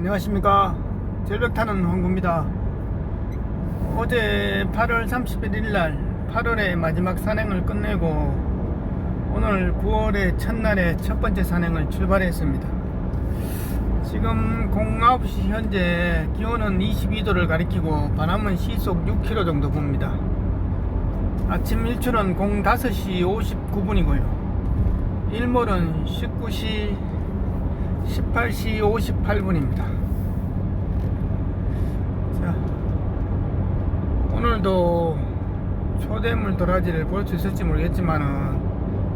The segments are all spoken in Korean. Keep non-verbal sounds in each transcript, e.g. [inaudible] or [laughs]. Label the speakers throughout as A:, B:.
A: 안녕하십니까. 절벽 타는 황구입니다. 어제 8월 31일 날 8월의 마지막 산행을 끝내고 오늘 9월의 첫날의 첫 번째 산행을 출발했습니다. 지금 09시 현재 기온은 22도를 가리키고 바람은 시속 6km 정도 봅니다. 아침 일출은 05시 59분이고요. 일몰은 19시 18시 58분입니다. 자, 오늘도 초대물 도라지를 볼 수 있을지 모르겠지만은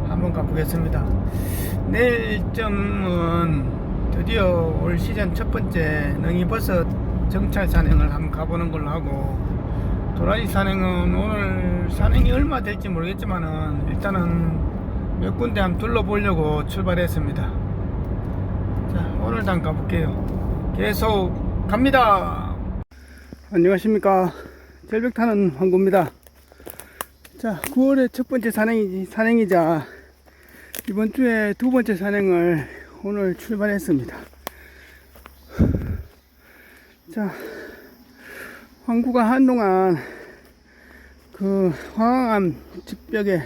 A: 한번 가보겠습니다. 내일쯤은 드디어 올 시즌 첫 번째 능이버섯 정찰 산행을 한번 가보는 걸로 하고 도라지 산행은 오늘 산행이 얼마 될지 모르겠지만은 일단은 몇 군데 한번 둘러보려고 출발했습니다. 자, 오늘도 한번 가볼게요. 계속 갑니다. 안녕하십니까. 절벽 타는 황구입니다. 자, 9월의 첫 번째 산행이, 산행이자 이번 주에 두 번째 산행을 오늘 출발했습니다. 자, 황구가 한동안 그 황암 직벽에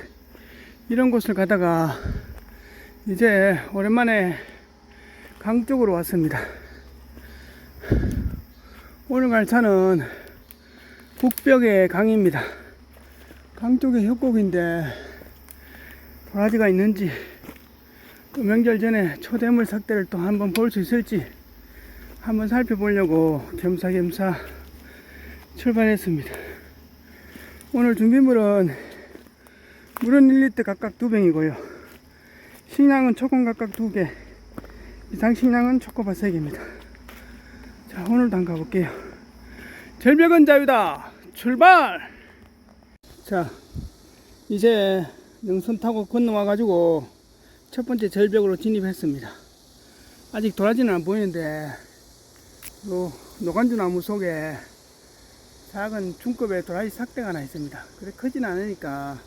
A: 이런 곳을 가다가 이제 오랜만에 강 쪽으로 왔습니다. 오늘 갈 차는 북벽의 강입니다. 강 쪽에 협곡인데 도라지가 있는지 또 명절 전에 초대물 삭대를 또 한번 볼 수 있을지 한번 살펴보려고 겸사겸사 출발했습니다. 오늘 준비물은 물은 1리터 각각 두 병이고요. 식량은 초콩 각각 두 개. 이상 식량은 초코바 3개입니다. 자, 오늘도 한번 가볼게요. 절벽은 자유다! 출발! 자, 이제 능선 타고 건너와가지고 첫 번째 절벽으로 진입했습니다. 아직 도라지는 안 보이는데, 요 노간주 나무 속에 작은 중급의 도라지 삭대가 하나 있습니다. 그래 크진 않으니까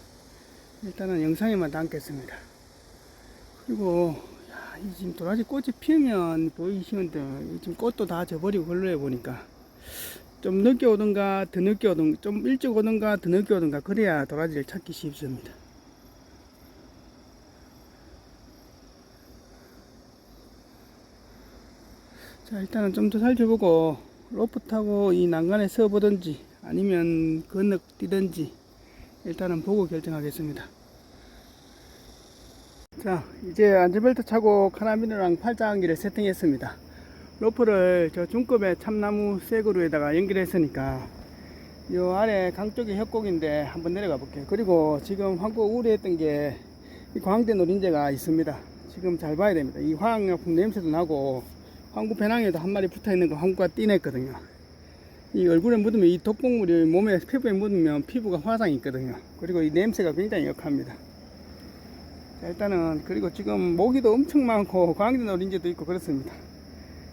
A: 일단은 영상에만 담겠습니다. 그리고 지금 도라지 꽃이 피우면 보이기 쉬운데 지금 꽃도 다 져버리고 걸러해 보니까 좀 늦게 오든가 더 늦게 오든가 좀 일찍 오든가 더 늦게 오든가 그래야 도라지를 찾기 쉽습니다. 자 일단은 좀 더 살펴보고 로프 타고 이 난간에 서보든지 아니면 건너 뛰든지 일단은 보고 결정하겠습니다. 자 이제 안전벨트 차고 카라비너랑 팔짱기를 세팅했습니다. 로프를 저 중급의 참나무 쇠그루에다가 연결했으니까 요 아래 강 쪽이 협곡인데 한번 내려가 볼게요. 그리고 지금 황구 우려했던 게 이 광대 노린재가 있습니다. 지금 잘 봐야 됩니다. 이 화학약품 냄새도 나고 황구 배낭에도 한 마리 붙어 있는 거 황구가 띠냈거든요. 이 얼굴에 묻으면 이 독곡물이 몸에 피부에 묻으면 피부가 화상이 있거든요. 그리고 이 냄새가 굉장히 역합니다. 자, 일단은 그리고 지금 모기도 엄청 많고 [laughs] 광대 노린재도 있고 그렇습니다.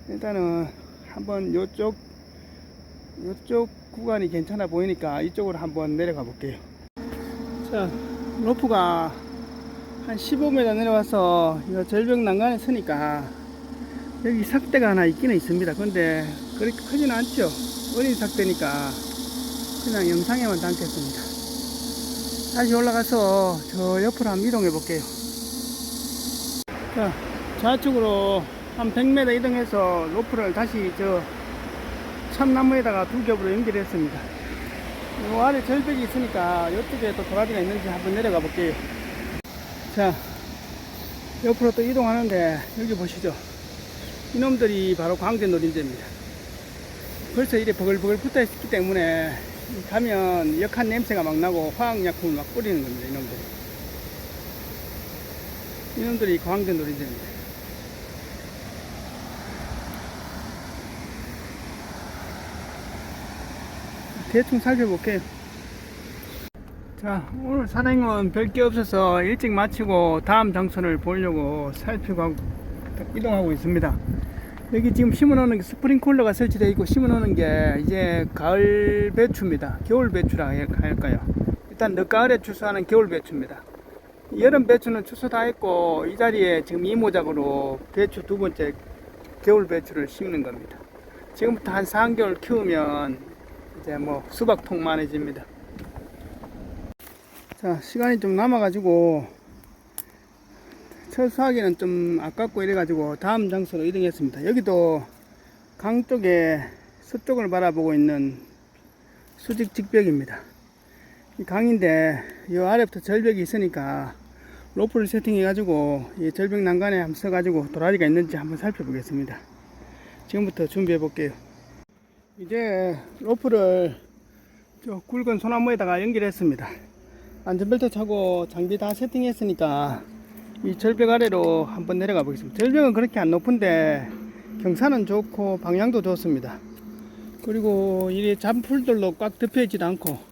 A: 일단은 한번 요쪽 요쪽 구간이 괜찮아 보이니까 이쪽으로 한번 내려가 볼게요. 자, 로프가 한 15m 내려와서 이 절벽 난간에 서니까 여기 삭대가 하나 있기는 있습니다. 근데 그렇게 크지는 않죠. 어린 삭대니까 그냥 영상에만 담겠습니다. 다시 올라가서 저 옆으로 한번 이동해 볼게요. 자, 좌측으로 한 100m 이동해서 로프를 다시 저 참나무에다가 두 겹으로 연결했습니다. 요 아래 절벽이 있으니까 이쪽에 또 도라지가 있는지 한번 내려가 볼게요. 자, 옆으로 또 이동하는데 여기 보시죠. 이놈들이 바로 광대 노린재입니다. 벌써 이래 버글버글 붙어 있기 때문에 가면 역한 냄새가 막 나고 화학약품을 막 뿌리는 겁니다, 이놈들이. 이놈들이 광대 노린재입니다. 대충 살펴볼게요. 자, 오늘 산행은 별게 없어서 일찍 마치고 다음 장소를 보려고 살펴가고 이동하고 있습니다. 여기 지금 심어놓는 게 스프링쿨러가 설치되어 있고 심어놓는 게 이제 가을 배추입니다. 겨울 배추라 할까요? 일단 늦가을에 추수하는 겨울 배추입니다. 여름 배추는 추수 다 했고 이 자리에 지금 이모작으로 배추 두 번째 겨울 배추를 심는 겁니다. 지금부터 한 4개월 키우면 이제 뭐 수박통 만해집니다. 자, 시간이 좀 남아가지고 철수하기는 좀 아깝고 이래가지고 다음 장소로 이동했습니다. 여기도 강 쪽에 서쪽을 바라보고 있는 수직 직벽입니다. 이 강인데 이 아래부터 절벽이 있으니까 로프를 세팅해 가지고 이 절벽 난간에 한번 서가지고 도라지가 있는지 한번 살펴보겠습니다. 지금부터 준비해 볼게요. 이제 로프를 저 굵은 소나무에다가 연결했습니다. 안전벨트 차고 장비 다 세팅했으니까 이 절벽 아래로 한번 내려가 보겠습니다. 절벽은 그렇게 안 높은데 경사는 좋고 방향도 좋습니다. 그리고 이 잔풀들로 꽉 덮여 있지도 않고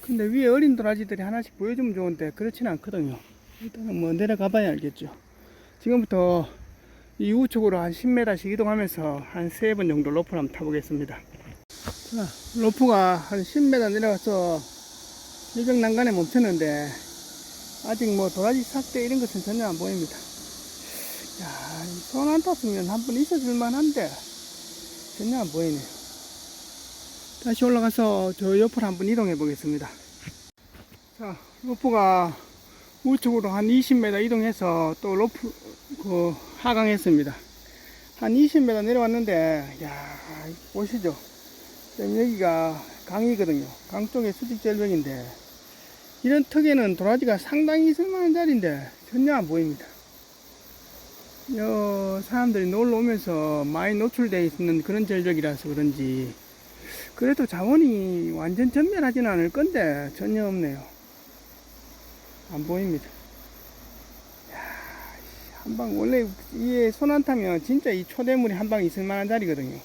A: 근데 위에 어린 도라지들이 하나씩 보여주면 좋은데 그렇지는 않거든요. 일단은 뭐 내려가 봐야 알겠죠. 지금부터 이 우측으로 한 10m씩 이동하면서 한 세 번 정도 로프를 한번 타보겠습니다. 자, 로프가 한 10m 내려가서 일병 난간에 멈췄는데 아직 뭐 도라지 삭대 이런 것은 전혀 안 보입니다. 야, 손 안 탔으면 한 번 있어줄 만 한데 전혀 안 보이네요. 다시 올라가서 저 옆으로 한번 이동해 보겠습니다. 자, 로프가 우측으로 한 20m 이동해서 또 로프 그 하강했습니다. 한 20m 내려왔는데 야 보시죠. 지금 여기가 강이거든요. 강 쪽에 수직 절벽인데 이런 턱에는 도라지가 상당히 있을 만한 자리인데 전혀 안 보입니다. 여 사람들이 놀러 오면서 많이 노출되어 있는 그런 절벽이라서 그런지 그래도 자원이 완전 전멸하지는 않을 건데 전혀 없네요. 안 보입니다. 한 방 원래 이에 손안 타면 진짜 이 초대물이 한 방 있을 만한 자리거든요.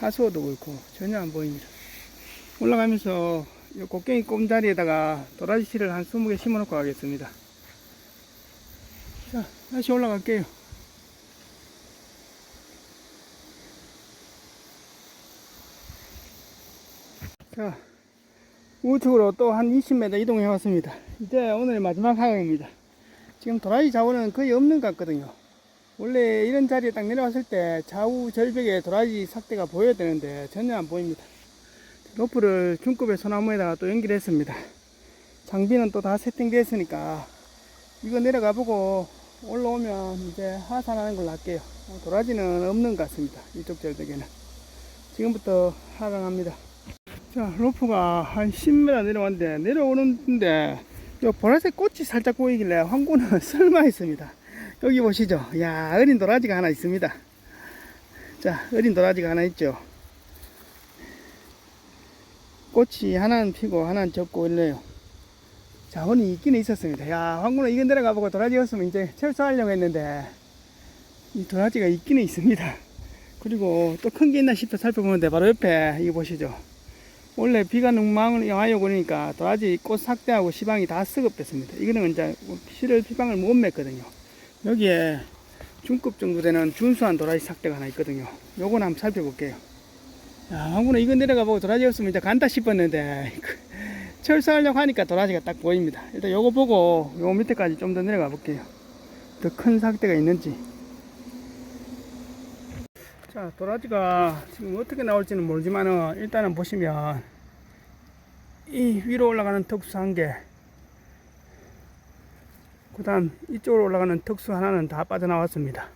A: 하수어도 그렇고 전혀 안 보입니다. 올라가면서 이 곡괭이 꼼자리에다가 도라지 씨를 한 20개 심어 놓고 가겠습니다. 자, 다시 올라갈게요. 자, 우측으로 또 한 20m 이동해 왔습니다. 이제 오늘 마지막 하강입니다. 지금 도라지 자원은 거의 없는 것 같거든요. 원래 이런 자리에 딱 내려왔을 때 좌우 절벽에 도라지 삭대가 보여야 되는데 전혀 안 보입니다. 로프를 중급의 소나무에다가 또 연결했습니다. 장비는 또 다 세팅되었으니까 이거 내려가 보고 올라오면 이제 하산하는 걸로 할게요. 도라지는 없는 것 같습니다. 이쪽 절벽에는. 지금부터 하강합니다. 자, 로프가 한 10m 내려왔는데, 내려오는데, 요 보라색 꽃이 살짝 보이길래 황구는 [laughs] 설마 했습니다. 여기 보시죠. 야, 어린 도라지가 하나 있습니다. 자, 어린 도라지가 하나 있죠. 꽃이 하나는 피고 하나는 적고 이래요. 자원이 있기는 있었습니다. 야, 황구는 이건 내려가 보고 도라지였으면 이제 철수하려고 했는데, 이 도라지가 있기는 있습니다. 그리고 또 큰 게 있나 싶어 살펴보는데 바로 옆에 이거 보시죠. 원래 비가 많이 와요 그러니까 도라지 꽃 삭대하고 시방이 다 썩어뺐습니다. 이거는 이제 실을 피방을 못 맺거든요. 여기에 중급 정도 되는 준수한 도라지 삭대가 하나 있거든요. 요건 한번 살펴볼게요. 야, 한구는 이거 내려가 보고 도라지 없으면 이제 간다 싶었는데 [laughs] 철수하려고 하니까 도라지가 딱 보입니다. 일단 요거 보고 요 밑에까지 좀 더 내려가 볼게요. 더 큰 삭대가 있는지. 자, 도라지가 지금 어떻게 나올지는 모르지만은 일단은 보시면 이 위로 올라가는 턱수 한 개, 그 다음 이쪽으로 올라가는 턱수 하나는 다 빠져나왔습니다.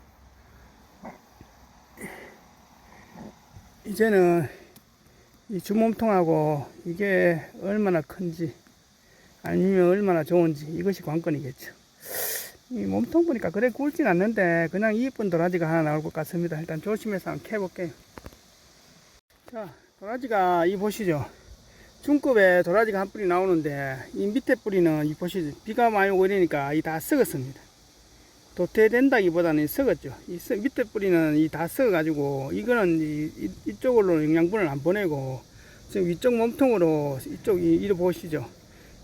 A: 이제는 이 주몸통하고 이게 얼마나 큰지 아니면 얼마나 좋은지 이것이 관건이겠죠. 이 몸통 보니까 그래 굵진 않는데 그냥 이쁜 도라지가 하나 나올 것 같습니다. 일단 조심해서 한번 캐볼게요. 자, 도라지가 이 보시죠. 중급에 도라지가 한 뿌리 나오는데 이 밑에 뿌리는 이 보시죠. 비가 많이 오고 이러니까 이 다 썩었습니다. 도태된다기보다는 썩었죠. 이 썩- 밑에 뿌리는 이 다 썩어가지고 이거는 이, 이, 쪽으로 영양분을 안 보내고 지금 위쪽 몸통으로 이쪽 이, 이리 보시죠.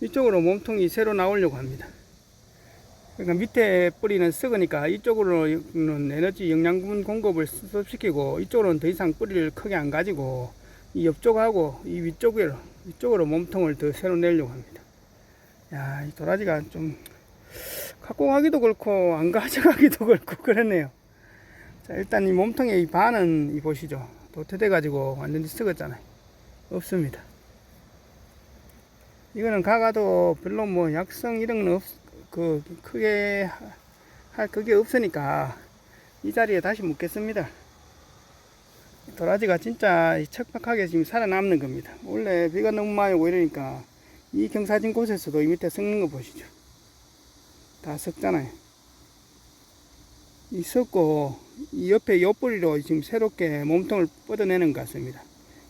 A: 이쪽으로 몸통이 새로 나오려고 합니다. 그러니까 밑에 뿌리는 썩으니까 이쪽으로는 에너지 영양분 공급을 수습시키고 이쪽으로는 더 이상 뿌리를 크게 안 가지고 이 옆쪽하고 이 위쪽으로 위쪽으로 몸통을 더 새로 내려고 합니다. 야, 이 도라지가 좀 갖고 가기도 그렇고 안 가져가기도 [laughs] 그렇고 그렇네요. 자, 일단 이 몸통의 이 반은 이 보시죠. 도태돼 가지고 완전히 썩었잖아요. 없습니다. 이거는 가가도 별로 뭐 약성 이런 건 없, 그, 크게 하- 할 그게 없으니까 이 자리에 다시 묻겠습니다. 도라지가 진짜 이 척박하게 지금 살아남는 겁니다. 원래 비가 너무 많이 오고 이러니까 이 경사진 곳에서도 이 밑에 썩는 거 보시죠. 다 썩잖아요. 이 썩고 이 옆에 옆뿌리로 지금 새롭게 몸통을 뻗어내는 것 같습니다.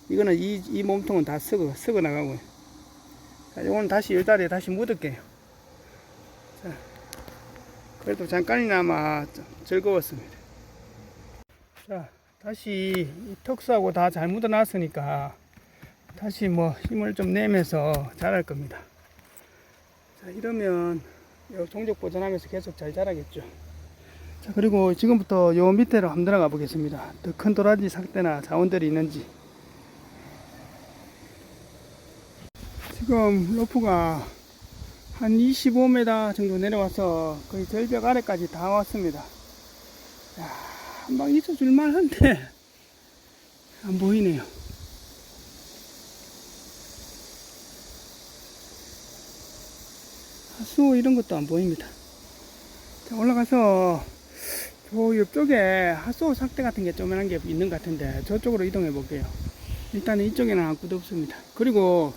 A: 이거는 이, 이 몸통은 다 썩어, 썩어 나가고요. 자, 요거는 다시 이 자리에 다시 묻을게요. 자, 그래도 잠깐이나마 좀 즐거웠습니다. 자, 다시 이 턱수하고 다 잘 묻어놨으니까 다시 뭐 힘을 좀 내면서 자랄 겁니다. 자, 이러면 요 종족 보존하면서 계속 잘 자라겠죠. 자, 그리고 지금부터 요 밑에로 한번 들어가 보겠습니다. 더 큰 도라지 삭대나 자원들이 있는지. 지금 로프가 한 25m 정도 내려와서 거의 절벽 아래까지 다 왔습니다. 야, 한방 있어줄 만 한데 [laughs] 안 보이네요. 하수 이런 것도 안 보입니다. 자, 올라가서 저 옆쪽에 하수 삭대 같은 게 조그만한 게 있는 것 같은데 저쪽으로 이동해 볼게요. 일단 이쪽에는 아무것도 없습니다. 그리고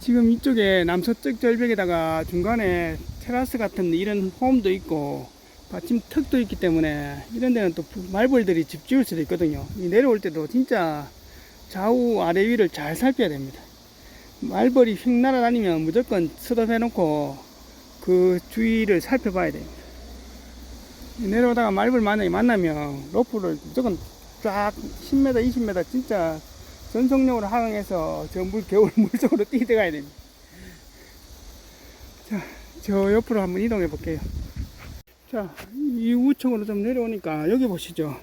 A: 지금 이쪽에 남서쪽 절벽에다가 중간에 테라스 같은 이런 홈도 있고 받침 턱도 있기 때문에 이런 데는 또 말벌들이 집 지을 수도 있거든요. 이 내려올 때도 진짜 좌우 아래 위를 잘 살펴야 됩니다. 말벌이 휙 날아다니면 무조건 스톱해 놓고 그 주위를 살펴봐야 됩니다. 내려오다가 말벌 만약에 만나면 로프를 무조건 쫙 10m, 20m 진짜 전속력으로 하강해서 저 물, 겨울 [laughs] 물속으로 뛰어가야 됩니다. 자, 저 옆으로 한번 이동해 볼게요. 자, 이 우측으로 좀 내려오니까 여기 보시죠.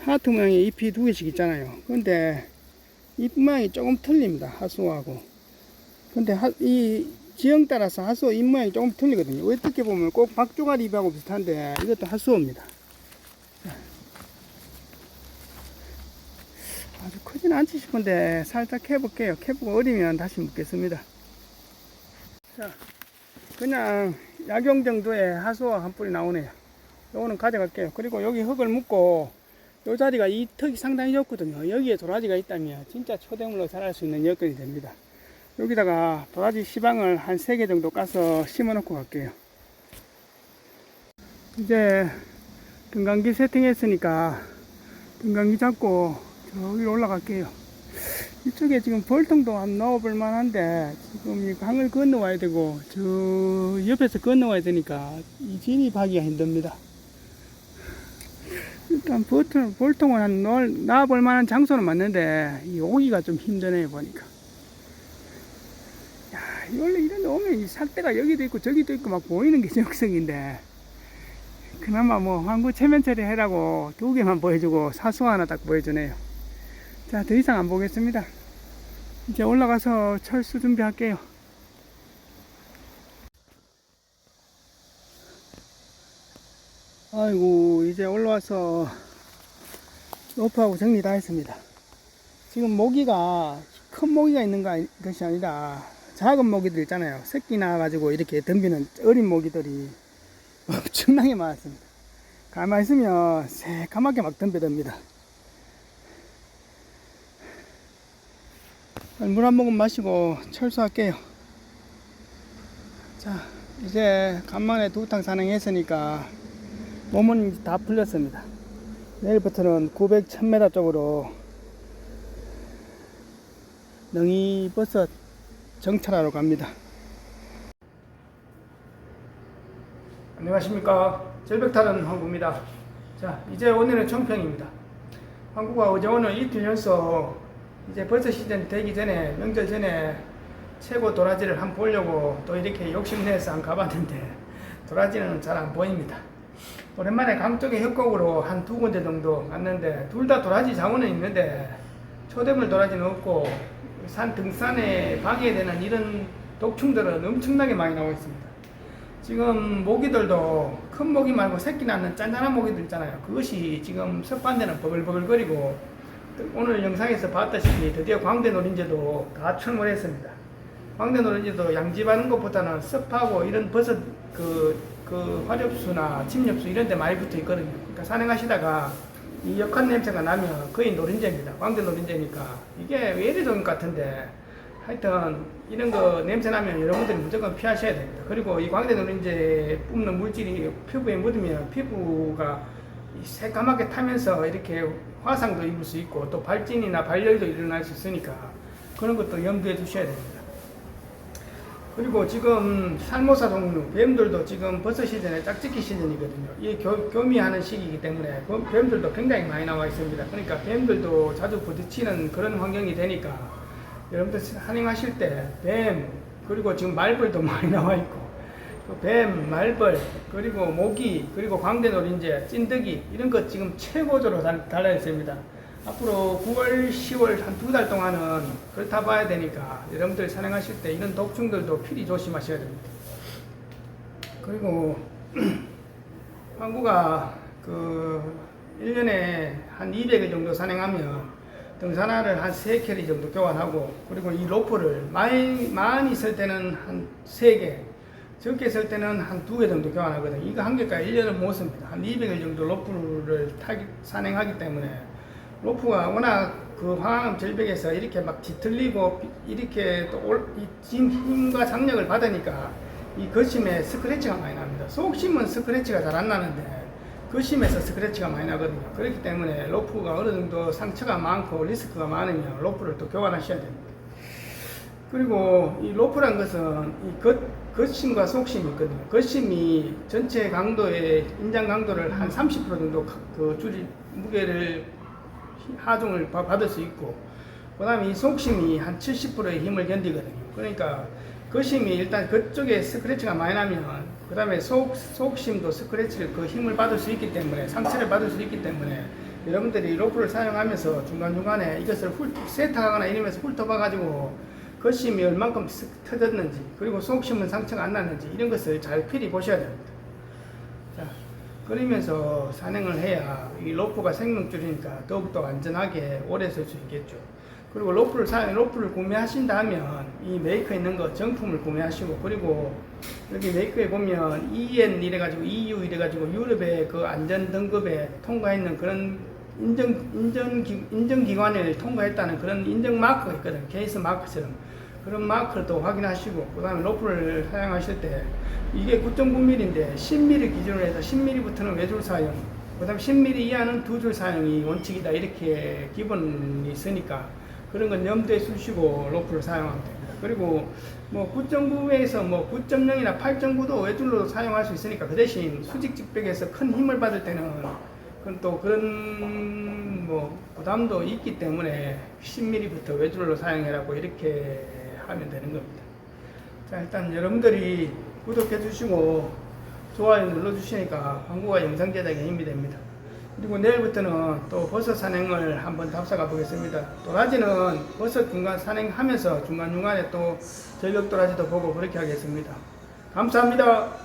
A: 하트 모양의 잎이 두 개씩 있잖아요. 근데 잎 모양이 조금 틀립니다. 하수하고. 근데 하, 이 지형 따라서 하수 잎 모양이 조금 틀리거든요. 어떻게 보면 꼭 박조가리 잎하고 비슷한데 이것도 하수입니다. 아주 크진 않지 싶은데 살짝 해볼게요. 해보고 어리면 다시 묻겠습니다. 자, 그냥 약용 정도의 하수와 한 뿌리 나오네요. 요거는 가져갈게요. 그리고 여기 흙을 묻고 요 자리가 이 턱이 상당히 좋거든요. 여기에 도라지가 있다면 진짜 초대물로 자랄 수 있는 여건이 됩니다. 여기다가 도라지 시방을 한 3개 정도 까서 심어 놓고 갈게요. 이제 등강기 세팅했으니까 등강기 잡고 저기로 올라갈게요. 이쪽에 지금 벌통도 한 넣어볼 만한데 지금 이 강을 건너와야 되고 저 옆에서 건너와야 되니까 이 진입하기가 힘듭니다. 일단 벌통, 벌통을 한 넣, 놔볼 만한 장소는 맞는데 이 오기가 좀 힘드네요 보니까. 야, 원래 이런 데 오면 이 삭대가 여기도 있고 저기도 있고 막 보이는 게 [laughs] 정성인데 그나마 뭐 황구 체면 처리 해라고 두 개만 보여주고 사수 하나 딱 보여주네요. 자, 더 이상 안 보겠습니다. 이제 올라가서 철수 준비할게요. 아이고, 이제 올라와서 로프하고 정리 다 했습니다. 지금 모기가 큰 모기가 있는 것이 아니라 작은 모기들 있잖아요. 새끼 나와가지고 이렇게 덤비는 어린 모기들이 [laughs] 엄청나게 많았습니다. 가만히 있으면 새까맣게 막 덤벼듭니다. 물 한 모금 마시고 철수할게요. 자, 이제 간만에 두탕 산행했으니까 몸은 다 풀렸습니다. 내일부터는 900, 1000m 쪽으로 능이 버섯 정찰하러 갑니다. 안녕하십니까. 절벽타는 황구입니다. 자, 이제 오늘은 청평입니다. 황구가 어제 오늘 이틀 연속 이제 벌써 시즌 되기 전에 명절 전에 최고 도라지를 한번 보려고 또 이렇게 욕심내서 한 가봤는데 도라지는 잘 안 보입니다. 오랜만에 강 쪽에 협곡으로 한 두 군데 정도 갔는데 둘 다 도라지 자원은 있는데 초대물 도라지는 없고 산 등산에 박이에 되는 이런 독충들은 엄청나게 많이 나와 있습니다. 지금 모기들도 큰 모기 말고 새끼 낳는 짠짠한 모기들 있잖아요. 그것이 지금 섭반대는 버글버글거리고 오늘 영상에서 봤다시피 드디어 광대 노린재도 다 출몰했습니다. 광대 노린재도 양집하는 것보다는 습하고 이런 버섯 그, 그 화렵수나 침엽수 이런 데 많이 붙어 있거든요. 그러니까 산행하시다가 이 역한 냄새가 나면 거의 노린재입니다. 광대 노린재니까 이게 것 같은데 하여튼 이런 거 냄새 나면 여러분들이 무조건 피하셔야 됩니다. 그리고 이 광대 노린재 뿜는 물질이 피부에 묻으면 피부가 이 새까맣게 타면서 이렇게 화상도 입을 수 있고 또 발진이나 발열도 일어날 수 있으니까 그런 것도 염두에 두셔야 됩니다. 그리고 지금 살모사 종류, 뱀들도 지금 버섯 시즌에 짝짓기 시즌이거든요. 이 교, 교미하는 시기이기 때문에 그 뱀들도 굉장히 많이 나와 있습니다. 그러니까 뱀들도 자주 부딪히는 그런 환경이 되니까 여러분들 산행하실 때 뱀, 그리고 지금 말벌도 [laughs] 많이 나와 있고 그 뱀, 말벌, 그리고 모기, 그리고 광대 노린재, 찐득이 이런 것 지금 최고조로 달, 달려 있습니다. 앞으로 9월, 10월 한 두 달 동안은 그렇다 봐야 되니까 여러분들 산행하실 때 이런 독충들도 필히 조심하셔야 됩니다. 그리고 [clears throat] 항구가 그 1년에 한 200일 정도 산행하면 등산화를 한 3캐리 정도 교환하고 그리고 이 로프를 많이, 많이 쓸 때는 한 3개 적게 쓸 때는 한 두 개 정도 교환하거든요. 이거 한 개가 1년을 못 씁니다. 한 200일 정도 로프를 타기, 산행하기 때문에 로프가 워낙 그 황암 절벽에서 이렇게 막 뒤틀리고 이렇게 또 올, 이 진- 힘과 장력을 받으니까 이 거심에 스크래치가 많이 납니다. 속심은 스크래치가 잘 안 나는데 거심에서 스크래치가 많이 나거든요. 그렇기 때문에 로프가 어느 정도 상처가 많고 리스크가 많으면 로프를 또 교환하셔야 됩니다. 그리고 이 로프란 것은 이 겉, 겉심과 속심이 있거든요. 겉심이 전체 강도의 인장 강도를 한 30% 정도 가- 그 줄이 무게를 하중을 바- 받을 수 있고 그다음에 이 속심이 한 70%의 힘을 견디거든요. 그러니까 겉심이 일단 그쪽에 스크래치가 많이 나면 그다음에 속 속심도 스크래치를 그 힘을 받을 수 있기 때문에 상처를 받을 수 있기 때문에 여러분들이 로프를 사용하면서 중간 중간에 이것을 훑 세탁하거나 이러면서 훑어봐 가지고 겉심이 얼만큼 스- 터졌는지 그리고 속심은 상처가 안 났는지 이런 것을 잘 필히 보셔야 됩니다. 자, 그러면서 산행을 해야 이 로프가 생명줄이니까 더욱더 안전하게 오래 쓸 수 있겠죠. 그리고 로프를 사용, 로프를 구매하신다 하면 이 메이커에 있는 거 정품을 구매하시고 그리고 여기 메이커에 보면 EN 이래가지고 EU 이래가지고 유럽의 그 안전 등급에 통과했는 그런 인정 인정 기, 인정 기관을 통과했다는 그런 인정 마크가 있거든. 케이스 마크처럼 그런 마크를 또 확인하시고 그 다음에 로프를 사용하실 때 이게 9.9mm인데 10mm 기준으로 해서 10mm부터는 외줄 사용, 그 다음 10mm 이하는 두 줄 사용이 원칙이다 이렇게 기본이 있으니까 그런 건 염두에 두시고 로프를 사용하면 됩니다. 그리고 뭐 9.9에서 뭐 9.0이나 8.9도 외줄로 사용할 수 있으니까 그 대신 수직 직벽에서 큰 힘을 받을 때는 그건 또 그런 뭐 부담도 있기 때문에 10mm부터 외줄로 사용해라고 이렇게 하면 되는 겁니다. 자 일단 여러분들이 구독해 주시고 좋아요 눌러 주시니까 광고가 영상 제작에 힘이 됩니다. 그리고 내일부터는 또 버섯 산행을 한번 답사가 보겠습니다. 도라지는 버섯 중간 산행하면서 중간중간에 또 절벽 도라지도 보고 그렇게 하겠습니다. 감사합니다.